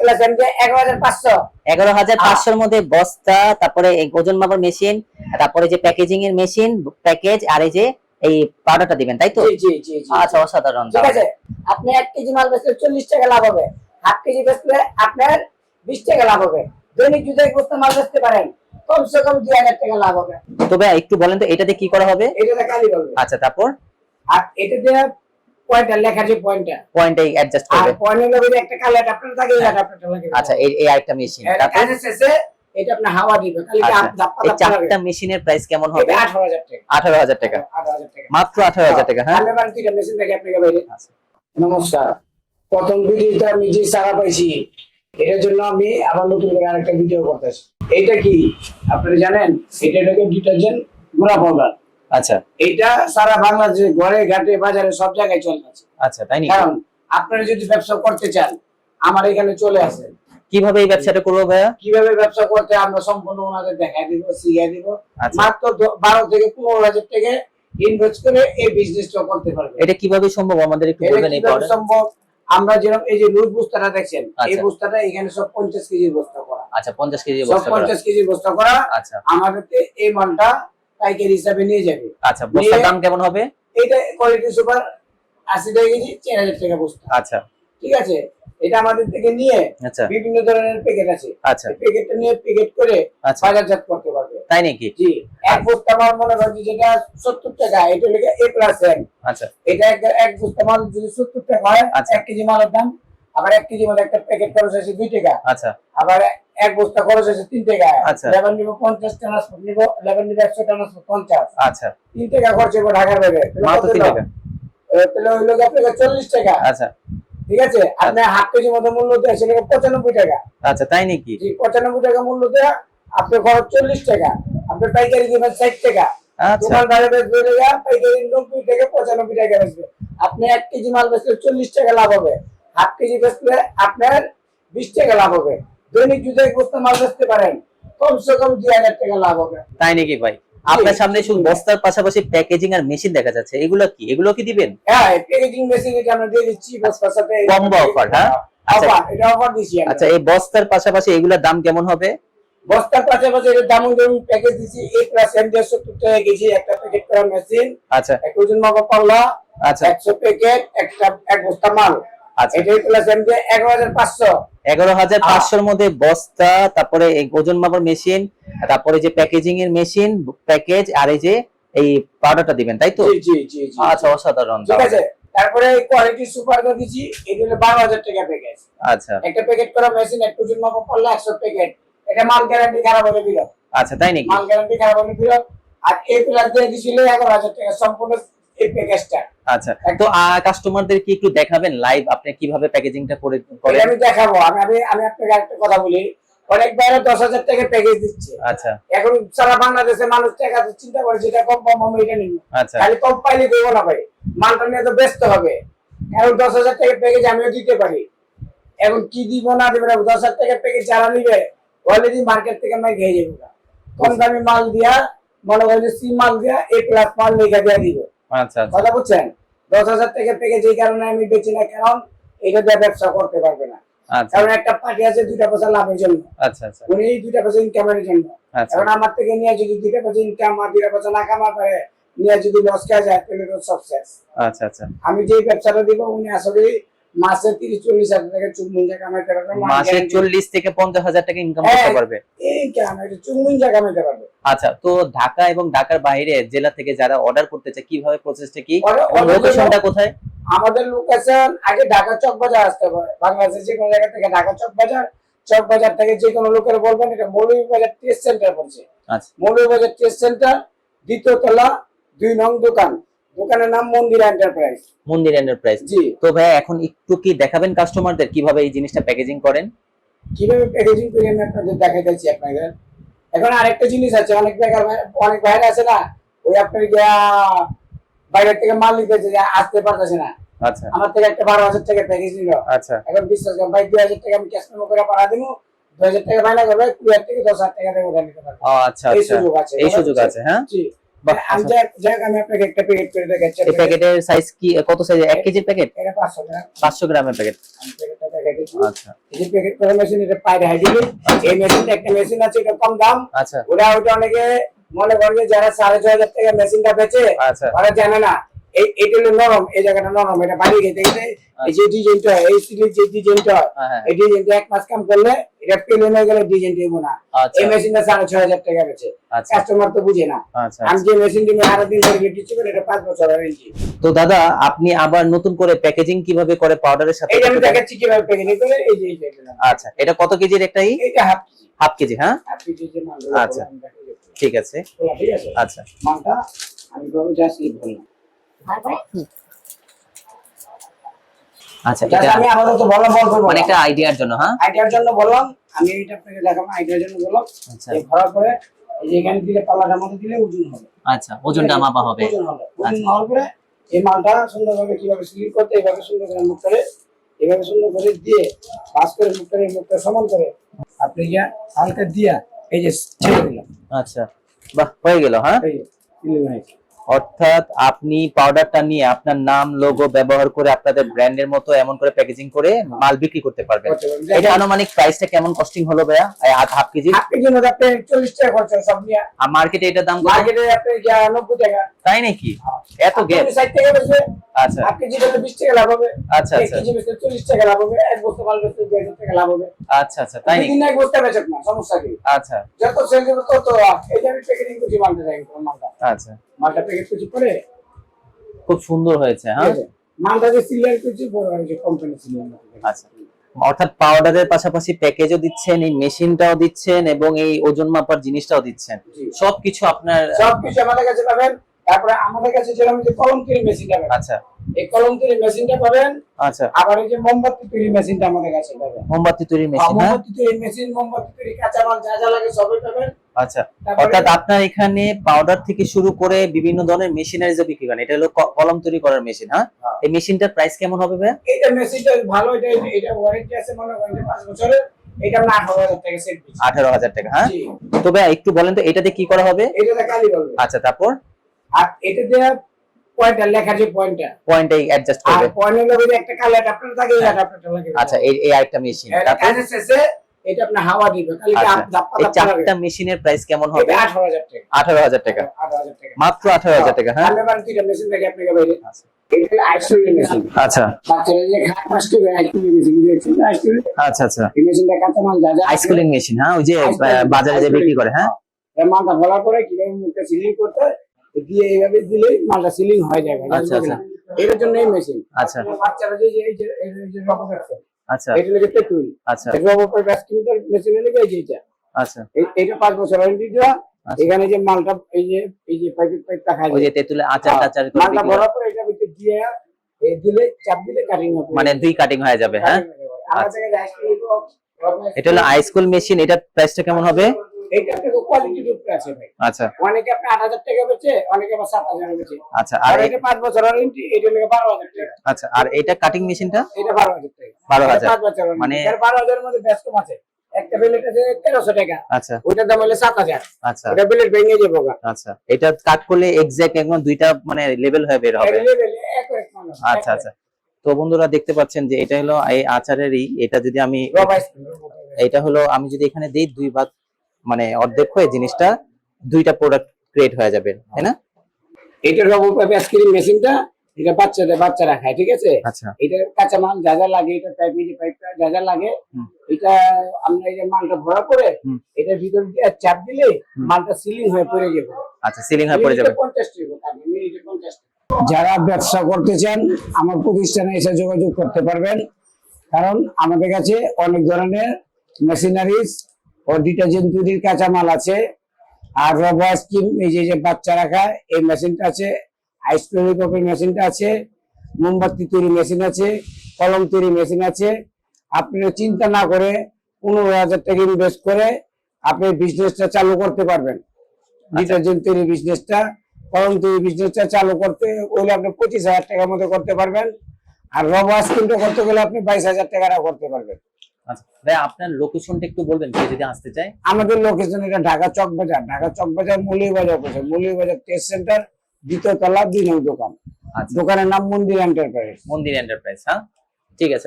Plus মধ্যে বস্তা তারপরে এই ওজন মাপার মেশিন তারপরে যে প্যাকেজিং এর মেশিন প্যাকেজ আর এই যে এই পাউডারটা দিবেন তাই তো? জি জি জি জি। আচ্ছা অসাধারণ ঠিক আছে। আপনি কেজি মাল বেচলে চল্লিশ টাকা লাভ হবে। হাফ কেজি বেচলে আপনার বিশ টাকা লাভ হবে। দৈনিক যদি এক বস্তা মাল বেচতে পারেন। কমসে কম দুই হাজার টাকা লাভ হবে। তবে একটু বলেন তো এটাতে কি করা হবে? এটা কালি আচ্ছা তারপর? আর এটা দিয়ে পয়েন্টটা লেখা যে পয়েন্টটা। পয়েন্টে অ্যাডজাস্ট আর পয়েন্টের মধ্যে একটা কালার আপনার থাকে এই আপনারটা লাগে। আচ্ছা এই এই আরেকটা মেশিন এটা তারপর? শেষে এটা আপনার হাওয়া দিবে। খালি আচ্ছা, ধাপ্পা ধাপ্পা চারটা মেশিনের প্রাইস কেমন হবে? এটা টাকা। টাকা। মাত্র হ্যাঁ? আমি এবার দুইটা মেশিন থেকে আপনাকে বাইরে আচ্ছা। নমস্কার। প্রথম আমি যে সারা পাইছি এটার জন্য আমি আবার নতুন করে আরেকটা ভিডিও করতেছি এইটা কি? আপনারা জানেন? এটা ডিটারজেন্ট গুঁড়া পাউডার। আচ্ছা। এটা সারা বাংলাদেশে ঘরে ঘাটে বাজারে সব জায়গায় চলতেছে আচ্ছা তাই কারণ আপনারা যদি ব্যবসা করতে চান আমার এখানে চলে আসেন কীভাবে এই ব্যবসাটা করব ভাইয়া? কীভাবে ব্যবসা করতে আমরা সম্পূর্ণ ওনাদের দেখাই দিব শিখাই দিব। আচ্ছা। মাত্র বারো থেকে পনেরো হাজার টাকা ইনভেস্ট করে এই বিজনেসটা করতে পারবে এটা কীভাবে সম্ভব? আমাদের একটু বলবেন এই কীভাবে সম্ভব? আমরা যেরকম এই যে লুজ বস্তাটা দেখছেন এই আচ্ছা। বস্তাটা এখানে সব পঞ্চাশ কেজির বস্তা করা। আচ্ছা পঞ্চাশ কেজি বস্তা করা। পঞ্চাশ কেজির বস্তা করা। আচ্ছা। আমাদের এই মালটা পাইকারি হিসাবে নিয়ে যাবে। আচ্ছা বস্তার দাম কেমন হবে? এটা কোয়ালিটি সুপার আশি টাকা কেজি চার হাজার টাকা বস্তা। আচ্ছা। ঠিক আছে? এটা আমাদের থেকে নিয়ে আচ্ছা। বিভিন্ন ধরনের প্যাকেট আছে। আচ্ছা। প্যাকেটটা নিয়ে প্যাকেট করে আচ্ছা। বাজারজাত করতে পারবে। তাই নাকি? জি। এক বস্তা মাল মনে করেন যে যেটা সত্তর টাকা এটা লেগে এ প্লাস আচ্ছা। এটা এক এক বস্তা মাল যদি সত্তর টাকা হয় আচ্ছা। এক কেজি মালের দাম আবার এক কেজি মাল একটা প্যাকেট খরচ আছে দুই টাকা। আচ্ছা। আবার এক বস্তা খরচ আছে তিন টাকা। আচ্ছা। লেবার নিব পঞ্চাশ ট্রান্সপোর্ট নিব লেবার নিব একশো ট্রান্সপোর্ট পঞ্চাশ। আচ্ছা। তিন টাকা খরচ হবে ঢাকার বাইরে। তাহলে মাত্র তিন টাকা। তাহলে ওই লোক আপনাকে চল্লিশ টাকা। আচ্ছা। ঠিক আছে? আপনি হাফ কেজি মতো মূল্য দেয় সেটাকে পঁচানব্বই টাকা। আচ্ছা তাই নাকি? পঁচানব্বই টাকা মূল্য দেয়া আপনার খরচ চল্লিশ টাকা। আপনি পাইকারি দিবেন ষাট টাকা। আচ্ছা। বাইরে বেচবে পাইকারি নব্বই থেকে পঁচানব্বই টাকা বেচবে। আপনি এক কেজি মাল বেচলে চল্লিশ টাকা লাভ হবে। হাফ কেজি বেচলে আপনার বিশ টাকা লাভ হবে। দৈনিক যদি এক বস্তা মাল বেচতে পারেন কমসে কম দুই হাজার টাকা লাভ হবে। তাই নাকি ভাই? আপনার সামনে শুধু বস্তার পাশাপাশি প্যাকেজিং আর মেশিন দেখা যাচ্ছে। এগুলো কি? এগুলো কি দিবেন? হ্যাঁ প্যাকেজিং মেশিন এটা আমরা দিয়ে দিচ্ছি বস্তার সাথে Combo offer, হ্যাঁ? আচ্ছা। অফার এটা অফার দিচ্ছি আচ্ছা এই বস্তার পাশাপাশি এগুলোর দাম কেমন হবে? বস্তার পাশাপাশি এর দাম ধরুন প্যাকেজ দিচ্ছি এক প্লাস এম দেড়শো টাকা কেজি একটা প্যাকেট করা মেশিন আচ্ছা। এক ওজন মাপা পাল্লা আচ্ছা। একশো প্যাকেট একটা এক বস্তা মাল। আচ্ছা। প্লাস এম এগারো হাজার পাঁচশো। এগারো হাজার পাঁচশোর মধ্যে বস্তা তারপরে এই ওজন মাপার মেশিন তারপরে যে প্যাকেজিং এর মেশিন প্যাকেজ আর এই যে এই পাউডারটা দিবেন তাই তো? জি জি। আচ্ছা অসাধারণ। ঠিক আছে তারপরে কোয়ালিটি সুপার দিচ্ছি এটা হলো বারো হাজার টাকা প্যাকেজ আচ্ছা। একটা প্যাকেট করা মেশিন এক ওজন মাপা পাল্লা একশো প্যাকেট এটা মাল গ্যারান্টি খারাপ হবে বিরত আচ্ছা তাই নাকি? মাল গ্যারান্টি খারাপ হবে বিরত আর এই প্লাস দিয়ে দিছিল এগারো হাজার টাকা সম্পূর্ণ এই প্যাকেজটা আচ্ছা তো কাস্টমারদের কি একটু দেখাবেন লাইভ আপনি কীভাবে প্যাকেজিংটা করে করেন? আমি দেখাবো। আমি আমি আমি আপনাকে একটা কথা বলি। অনেক বাইরে দশ হাজার টাকা প্যাকেজ দিচ্ছে। আচ্ছা। এখন সারা বাংলাদেশে মানুষ টাকা চিন্তা করে যেটা কম কম আমি এটা নিব। আচ্ছা। খালি কম পাইলে দেবো না ভাই। মালটা নিয়ে তো ব্যস্ত হবে। এখন দশ হাজার টাকা প্যাকেজ আমিও দিতে পারি। এখন কি দিব না দিব না দশ হাজার টাকা প্যাকেজ যারা নিবে অলরেডি মার্কেট থেকে আমি খেয়ে যাব। না। কম দামি মাল দিয়া মনে করেন যে সি মাল দিয়া এ প্লাস মাল লেখা দিয়া দিব। আচ্ছা আচ্ছা। কথা বুঝছেন? দশ হাজার টাকা প্যাকেজ এই কারণে আমি বেচি না কারণ এটা দিয়ে ব্যবসা করতে পারবে না। আচ্ছা। কারণ একটা পার্টি আছে দুইটা পয়সা লাভের জন্য। আচ্ছা আচ্ছা। উনি এই দুইটা পয়সা ইনকামের জন্য। কারণ আমার থেকে নিয়ে যদি দুইটা পয়সা ইনকাম আর দুইটা পয়সা না কামা পারে নিয়ে যদি লস খাওয়া যায় তাহলে তো সব শেষ। আচ্ছা আচ্ছা। আমি যে ব্যবসাটা দিব উনি আসলে মাসে তিরিশ চল্লিশ হাজার টাকা চুমুঞ্জা কামাইতে পারবে মাসে চল্লিশ থেকে পঞ্চাশ হাজার টাকা ইনকাম করতে হ্যাঁ। পারবে? এই কামাইতে চুমুঞ্জা কামাইতে পারবে আচ্ছা তো ঢাকা এবং ঢাকার বাইরে জেলা থেকে যারা অর্ডার করতে চায় কীভাবে প্রসেসটা কি? লোকেশনটা কোথায়? আমাদের লোকেশন আগে ঢাকা চক বাজার আসতে পারে বাংলাদেশের যে কোনো জায়গা থেকে ঢাকা চক বাজার চক বাজার থেকে যে কোনো লোকের বলবেন এটা মৌলভী বাজার টেস্ট সেন্টার পড়ছে আচ্ছা। মৌলভী বাজার টেস্ট সেন্টার দ্বিতীয় তলা দুই নং দোকান। দোকানের নাম মন্দির এন্টারপ্রাইজ। মন্দির এন্টারপ্রাইজ। জি। তো ভাইয়া এখন একটু কি দেখাবেন কাস্টমারদের? কীভাবে এই জিনিসটা প্যাকেজিং করেন? কীভাবে প্যাকেজিং করে আমি আপনাদের দেখাই দিচ্ছি আপনাদের এখন আরেকটা জিনিস আছে অনেক বেকার অনেক বাইরে আছে না ওই আপনার গিয়া বাইরে থেকে মাল নিতে যে আসতে পারতেছে না। আচ্ছা। আমার থেকে একটা বারো হাজার টাকা প্যাকেজ নিল। আচ্ছা। এখন বিশ্বাস করেন ভাই দুই হাজার টাকা আমি ক্যাশ মেমো করে পাঠা দিব দুই হাজার টাকা ফাইনা করবে কুড়ি হাজার থেকে দশ হাজার টাকা উঠে নিতে পারবে। আচ্ছা এই আচ্ছা। সুযোগ আছে। এই সুযোগ আছে হ্যাঁ? আমি আচ্ছা। আমি আপনাকে একটা প্যাকেট করে দেখাচ্ছি এই প্যাকেটের সাইজ কি কত সাইজ কেজির প্যাকেট এটা গ্রাম। গ্রামের প্যাকেট। আচ্ছা। এই প্যাকেট করা মেশিন এটা পাইড হাইড্রোলিক এই মেশিনটা একটা মেশিন আছে এটা কম দাম। আচ্ছা। ওরা ওটা অনেকে মনে করবে যারা সাড়ে ছ হাজার টাকা মেশিনটা বেচে আচ্ছা। ওরা জানে না। এই এটা নরম এই জায়গাটা নরম এটা গেলে এই যে ডিজাইনটা হয় এই সিলির যে ডিজাইনটা হয় হ্যাঁ, হ্যাঁ। এই ডিজাইনটা এক মাস কাম করলে এটা পেলেন হয়ে গেলে ডিজাইন দিব না। আচ্ছা। এই মেশিনটা সাড়ে ছয় হাজার টাকা আচ্ছা। কাস্টমার তো বুঝে না। আচ্ছা আমি যে মেশিন দিয়ে আরও দিন ধরে এটা পাঁচ বছর ওয়ারেন্টি তো দাদা আপনি আবার নতুন করে প্যাকেজিং কীভাবে করে পাউডারের সাথে এই যে আমি দেখাচ্ছি কীভাবে প্যাকেজিং করে এই যে এটা। আচ্ছা এটা কত কেজির একটা ই? এইটা হাফ কেজি। হাফ কেজি হ্যাঁ? হাফ কেজি যে মাল আচ্ছা। ঠিক আছে। ঠিক আছে? আচ্ছা। মালটা আমি বলব জাস্ট বললাম আচ্ছা এটা আমি আপাতত বললাম বলব মানে একটা আইডিয়ার জন্য হ্যাঁ? আইডিয়ার জন্য বললাম আমি এইটা আপনাকে দেখাবো আইডিয়ার জন্য বললাম। আচ্ছা। এই ভরার পরে এই যে এখানে দিলে পাল্লাটার মধ্যে দিলে ওজন হবে। আচ্ছা ওজনটা মাপা হবে। ওজন হবে। ওজন হওয়ার পরে এই মালটা সুন্দরভাবে কীভাবে সিলিং করতে এইভাবে সুন্দর করে মুখ করে এইভাবে সুন্দর করে দিয়ে পাস করে মুখ করে মুখটা সমান করে আপনি যা হালকা দিয়া এই যে ছেড়ে দিলাম আচ্ছা। বাহ হয়ে গেল হ্যাঁ? এই যে হয়েছে অর্থাৎ আপনি পাউডারটা নিয়ে আপনার নাম লোগো ব্যবহার করে আপনাদের ব্র্যান্ডের মতো এমন করে প্যাকেজিং করে মাল বিক্রি করতে পারবেন। এটা আনুমানিক প্রাইসটা কেমন কস্টিং হলো ভাইয়া? Half kg? হাফ কেজির মধ্যে আপনি চল্লিশ টাকা খরচ সব নিয়ে। আর মার্কেটে এটার দাম কত? মার্কেটে আপনি যা নব্বই টাকা। তাই নাকি? এত গ্যাপ টাকা আচ্ছা। হাফ কেজি বেচলে বিশ টাকা লাভ হবে। আচ্ছা, আচ্ছা। কেজি বেচলে চল্লিশ টাকা লাভ হবে। এক বস্তা মাল বেচলে দুই হাজার টাকা লাভ হবে। আচ্ছা আচ্ছা। তাই নাকি? দিন এক বস্তা বেচক না সমস্যা কি? আচ্ছা। যত সেল দেবে তত এই যে আমি প্যাকেটিং করছি মালটা যাই মালটা। আচ্ছা। মালটা প্যাকেট করছি করে? খুব সুন্দর হয়েছে হ্যাঁ? মালটা যে সিলিয়ার বড় হয়েছে কোম্পানি সিলিয়ার আচ্ছা। অর্থাৎ পাউডারের পাশাপাশি প্যাকেজও দিচ্ছেন এই মেশিনটাও দিচ্ছেন এবং এই ওজন মাপার জিনিসটাও দিচ্ছেন। সবকিছু আপনার সব কিছু আমাদের কাছে পাবেন। তারপরে আমাদের কাছে যেরকম যে কলম তৈরি মেশিনটা পাবেন। আচ্ছা। এই কলম তৈরি মেশিনটা পাবেন। আচ্ছা। আবার এই যে মোমবাতি তৈরি মেশিনটা আমাদের কাছে পাবেন। মোমবাতি তৈরির আর মেশিন হ্যাঁ? মোমবাতি তৈরি মেশিন মোমবাতি তৈরি কাঁচামাল যা যা লাগে সবই পাবেন। আচ্ছা অর্থাৎ আপনার এখানে পাউডার থেকে শুরু করে বিভিন্ন ধরনের মেশিনারিজও বিক্রি করেন এটা হলো কলম তৈরি করার মেশিন হ্যাঁ? হ্যাঁ। এই মেশিনটার প্রাইস কেমন হবে ভাইয়া? এইটা মেশিনটা ভালো এটা এটা ওয়ারেন্টি আছে মনে করেন যে পাঁচ বছরের এটা আমরা টাকা সেট হ্যাঁ? তো ভাইয়া একটু বলেন তো এটাতে কি করা হবে? এটাতে কালি আচ্ছা তারপর? আর এটা দিয়ে যে পয়েন্টটা অ্যাডজাস্ট আর পয়েন্টের লগে একটা কালি অ্যাডাপ্টার থাকে এই অ্যাডাপ্টারটা লাগে। আচ্ছা এই এই আরেকটা মেশিন তারপর? এটা আপনি হাওয়া দিবে খালি আচ্ছা চারটা মেশিনের প্রাইস কেমন হবে? এটা আঠারো হাজার টাকা। আঠারো হাজার টাকা। মাত্র আঠারো হাজার টাকা হ্যাঁ? আমি দুইটা মেশিন দেখি আপনাকে বাইরে। এটা মেশিন আচ্ছা। বাচ্চারা যে খাট মাস করে আইসক্রিম মেশিন দেখছেন আইসক্রিম আচ্ছা আচ্ছা। এই মেশিনটা কাঁচা মাল যা মেশিন হ্যাঁ? ওই যে বাজারে যে বিক্রি করে হ্যাঁ? এই মালটা ভরার পরে কীভাবে মুখটা সিলিং করতে হয়, দিয়ে এইভাবে দিলেই মালটা সিলিং হয়ে যাবে আচ্ছা, আচ্ছা। এটার জন্য এই মেশিন আচ্ছা। বাচ্চারা যে এই রকম আচ্ছা। এটা লেগে তেঁতুল আচ্ছা। এটা অপর মেশিনে লেগে এটা। আচ্ছা। এই- পাঁচ বছর ওয়ারেন্টি দেওয়া। আচ্ছা। এখানে যে মালটা এই যে এই যে প্যাকেট প্যাকেট রাখা ওই যে তেঁতুলে আচার টাচার করে মালটা। ভরার পরে এটা ভিতরে দিয়ে এই দিলে চাপ দিলে কাটিং হবে। মানে দুই কাটিং হয়ে যাবে হ্যাঁ? থেকে এটা হলো আইসকুল মেশিন এটা প্রাইসটা কেমন হবে? এইটা থেকে কোয়ালিটির উপরে আছে ভাই। আচ্ছা। অনেকে আপনি আট হাজার টাকা বেচে অনেকে আবার সাত হাজার বেচে। আচ্ছা আর আর এটা পাঁচ বছর ওয়ারেন্টি এটা লেগে বারো টাকা। আচ্ছা আর এটা কাটিং মেশিনটা এটা বারো হাজার টাকা। 12,000 বছর মানে- মধ্যে ব্যস্ত আছে। একটা বিলেট আছে তেরোশো টাকা। আচ্ছা। ওইটার দাম হলে সাত হাজার। আচ্ছা। ওটা বিলেট ভেঙে যাব আচ্ছা এটা কাট করলে এক্সাক্ট একদম দুইটা মানে লেভেল হয়ে বের হবে। এটা এক এক মানুষ, আচ্ছা আচ্ছা। তো বন্ধুরা দেখতে পাচ্ছেন যে এটা হলো এই আচারেরই এটা যদি আমি এটা হলো আমি যদি এখানে দিই দুই ভাগ মানে অর্ধেক হয়ে জিনিসটা দুইটা প্রোডাক্ট ক্রিয়েট হয়ে যাবে তাই না? এটা রব পাবে আইসক্রিম মেশিনটা এটা বাচ্চাদের বাচ্চারা খায় ঠিক আছে? আচ্ছা। এটা কাঁচা মাল যা যা লাগে এটা পাইপ এই পাইপটা যা যা লাগে এটা আমরা এই যে মালটা ভরা করে। এটার ভিতর দিয়ে চাপ দিলে মালটা সিলিং হয়ে পড়ে যাবে। আচ্ছা সিলিং হয়ে পড়ে যাবে। মিনিটে 50 টাকা থাকে, মিনিটে 50 যারা ব্যবসা করতে চান আমার প্রতিষ্ঠানে এসে যোগাযোগ করতে পারবেন কারণ আমাদের কাছে অনেক ধরনের মেশিনারিজ ও ডিটারজেন্ট তৈরির কাঁচামাল আছে। আর রব আইসক্রিম এই যে বাচ্চা রাখা এই মেশিনটা আছে। আইসক্রিম কপের মেশিনটা আছে। মোমবাতি তৈরি মেশিন আছে। কলম তৈরি মেশিন আছে। আপনি চিন্তা না করে পনেরো হাজার টাকা ইনভেস্ট করে আপনি বিজনেসটা চালু করতে পারবেন। ডিটারজেন্ট তৈরি বিজনেসটা কলম তৈরি বিজনেসটা চালু করতে হলে আপনি পঁচিশ হাজার টাকার মধ্যে করতে পারবেন। আর রব আইসক্রিমটা করতে গেলে আপনি বাইশ হাজার টাকাটা করতে পারবেন। আচ্ছা ভাই আপনার লোকেশনটা একটু বলবেন কেউ যদি আসতে চায়। আমাদের লোকেশন এটা ঢাকা চক বাজার ঢাকা চক বাজার মৌলিক বাজার বসে মৌলিক বাজার টেস্ট সেন্টার দ্বিতীয় তলা দুই নং দোকান। আচ্ছা। দোকানের নাম মন্দির এন্টারপ্রাইজ মন্দির এন্টারপ্রাইজ হ্যাঁ? ঠিক আছে।